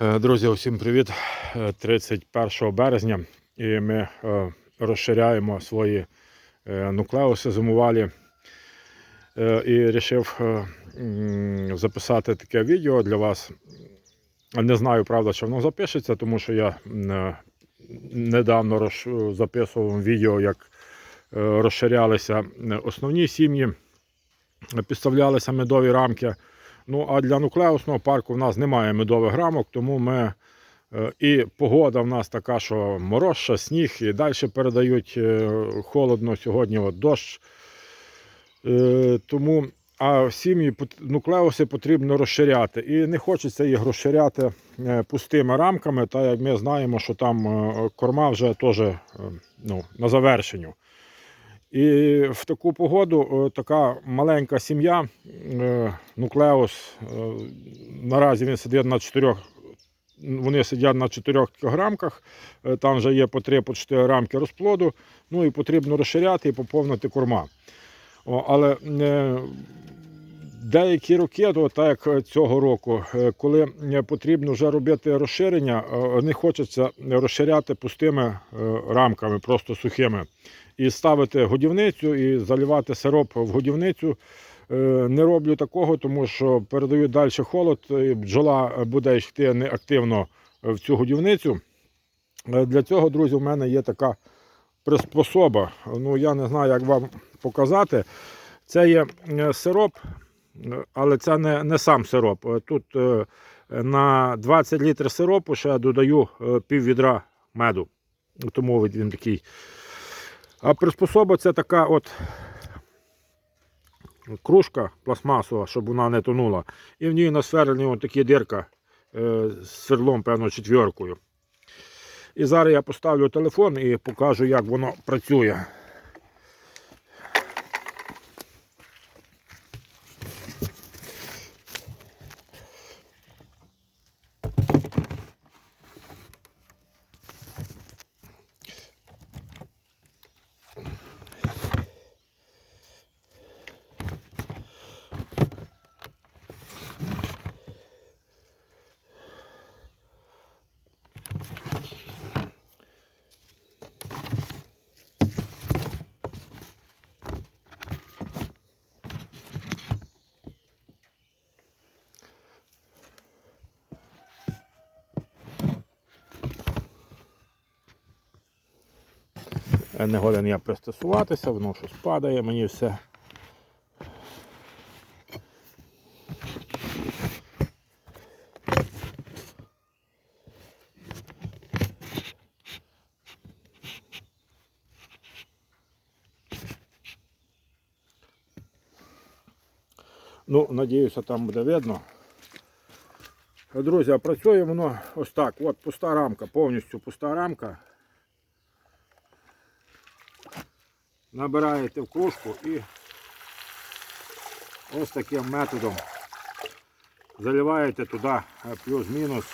Е, Друзі, усім привіт! Е, 31 березня і ми е, розширяємо свої е, нуклеуси зимувалі. Е, І вирішив записати таке відео для вас. Не знаю, правда, чи воно запишеться, тому що я е, недавно записував відео, як е, розширялися е, основні сім'ї, підставлялися медові рамки. Ну, а для нуклеусного парку в нас немає медових рамок, тому ми. е, І погода в нас така, що морозша, сніг, і далі передають е, холодно сьогодні от дощ. Е, Тому а сім'ї нуклеуси потрібно розширяти. І не хочеться їх розширяти пустими рамками, так як ми знаємо, що там корма вже теж ну, на завершенню. І в таку погоду е, така маленька сім'я, е, нуклеус, е, наразі він сидить на чотирьох. вони сидять на 4 кілограмках, е, там вже є по 3-4 рамки розплоду, ну і потрібно розширяти і поповнити корма. Але деякі роки, так як цього року, е, коли е, потрібно вже робити розширення, е, не хочеться розширяти пустими е, рамками, просто сухими і ставити годівницю і заливати сироп в годівницю. Е, Не роблю такого, тому що передаю далі холод, і бджола буде йти неактивно в цю годівницю. Е, Для цього, друзі, в мене є така приспособа. Ну, я не знаю, як вам показати. Це є е, сироп, е, але це не, не сам сироп. Е, Тут е, на 20 літрів сиропу ще додаю е, пів відра меду. Тому він такий а приспособа це така от кружка пластмасова, щоб вона не тонула. І в ній насверлені такі дирка з сверлом, певно, четвіркою. І зараз я поставлю телефон і покажу, як воно працює. Не годен я пристосуватися, воно щось падає, мені все. Ну, надіюся, там буде видно. Друзі, працює воно ось так. От пуста рамка, повністю пуста рамка. Набираєте в кружку і ось таким методом заливаєте туди е, плюс-мінус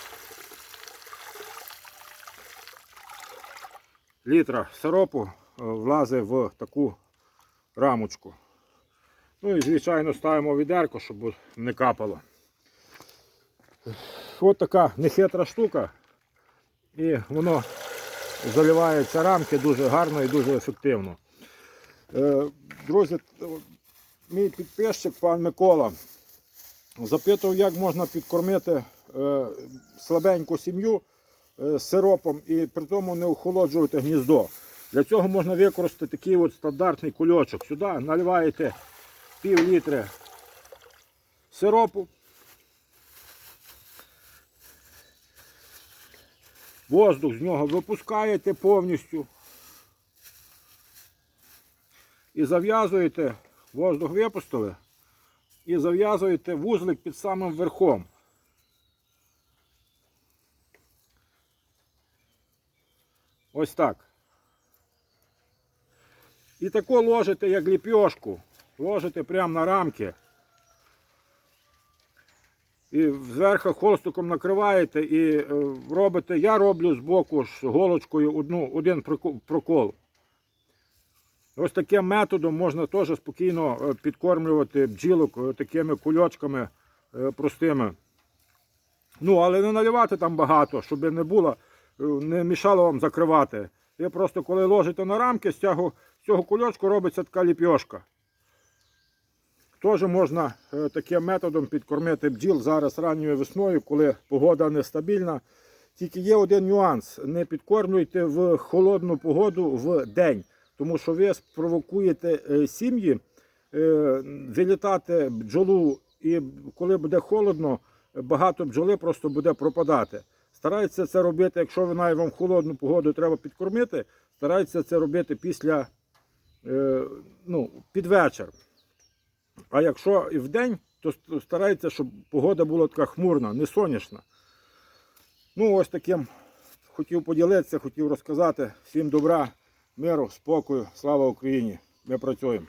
літра сиропу е, влазить в таку рамочку. Ну і звичайно ставимо відерко, щоб не капало. Ось така нехитра штука. І воно заливається рамки дуже гарно і дуже ефективно. Е, Друзі, мій підписчик, пан Микола, запитував, як можна підкормити е, слабеньку сім'ю е, сиропом і при тому не охолоджувати гніздо. Для цього можна використати такий от стандартний кульочок. Сюди наливаєте пів літри сиропу. Воздух з нього випускаєте повністю. І зав'язуєте, воздух випустили, і зав'язуєте вузлик під самим верхом. Ось так. І тако ложите, як ліпьошку. Ложите прямо на рамки. І зверху холстиком накриваєте і е, робите, я роблю збоку ж голочкою одну, один проко- прокол. Ось таким методом можна теж спокійно е, підкормлювати бджілок е, такими кульочками е, простими. Ну, але не наливати там багато, щоб не було, не мішало вам закривати. Ви просто коли ложите на рамки, з цього, з цього кульочку робиться така ліпьошка. Теж можна таким методом підкормити бджіл зараз ранньою весною, коли погода нестабільна. Тільки є один нюанс: не підкормлюйте в холодну погоду в день, тому що ви спровокуєте е, сім'ї е, вилітати бджолу, і коли буде холодно, багато бджоли просто буде пропадати. Старайтеся це робити, якщо навіть вам холодну погоду треба підкормити, старайтеся це робити після е, ну, під вечір. А якщо і в день, то ст- старайтеся, щоб погода була така хмурна, не сонячна. Ну, ось таким хотів поділитися, хотів розказати. Всім добра, миру, спокою, слава Україні! Ми працюємо.